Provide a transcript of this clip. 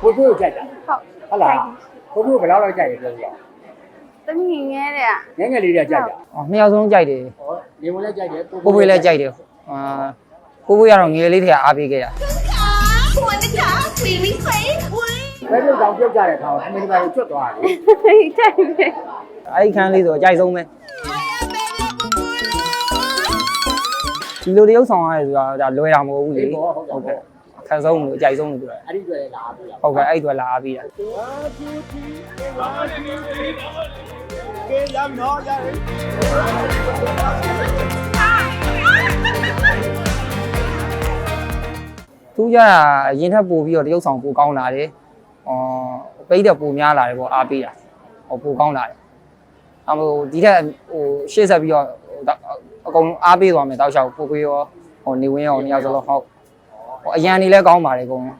ကိုတို့ကိုကြိုက်တာဟုတ်ဟုတ်လားကိုတို့ကဘယ်လောက်လောက်ကြိုက်ရပြောပြအောင်တမီးငယ်တဲ့ငယ်ငယ်လေးတွေကကြိုက်တာ။အော်နှစ်ယောက်ဆုံးကြိုက်တယ်ဟောနေဝင်လည်းကြိုက်တယ်။ကိုပွေးလည်းကြိုက်တယ်။အာကိုပွေးကတော့ငယ်လေးတည်းကအားပေးခဲ့တာဘယ်လိုကြောင်ပြုတ်ကြတဲ့ခါကအမေရိကန်ကိုကျွတ်သွားတယ်ကြိုက်တယ်။အဲ့ဒီခန်းလေးဆိုအကြိုက်ဆုံးပဲ။ဒီလိုတရုပ်ဆောင်ရတယ်ဆိုတာဒါလွယ်တာမဟုတ်ဘူးလေ။ဟုတ်ကဲ့ ခန်းဆုံးလို့အကြိုက်ဆုံးလို့ပြောတယ်အဲ့ဒီတွေ့လာပြီလားဟုတ်ကဲ့အဲ့ဒီတော့လာအားပေးတာသူကြတာအရင်ထက်ပိုပြီးတော့တရုပ်ဆောင်ပိုကောင်းလာတယ်။အော်ပိတ်တဲ့ပိုများလာတယ်ပေါ့အားပေးတာ။ဟောပိုကောင်းလာတယ်။အမို့ဒီထက်ဟိုရှေ့ဆက်ပြီးတော့ဟိုတော့အကုန်အားပေးသွားမယ်တောက်လျှောက်ပိုပေးရောဟိုနေဝင်းရောနှစ်ယောက်စလုံးဟုတ်ဟို အရန်နေလဲကောင်းပါတယ်အကုန်လုံး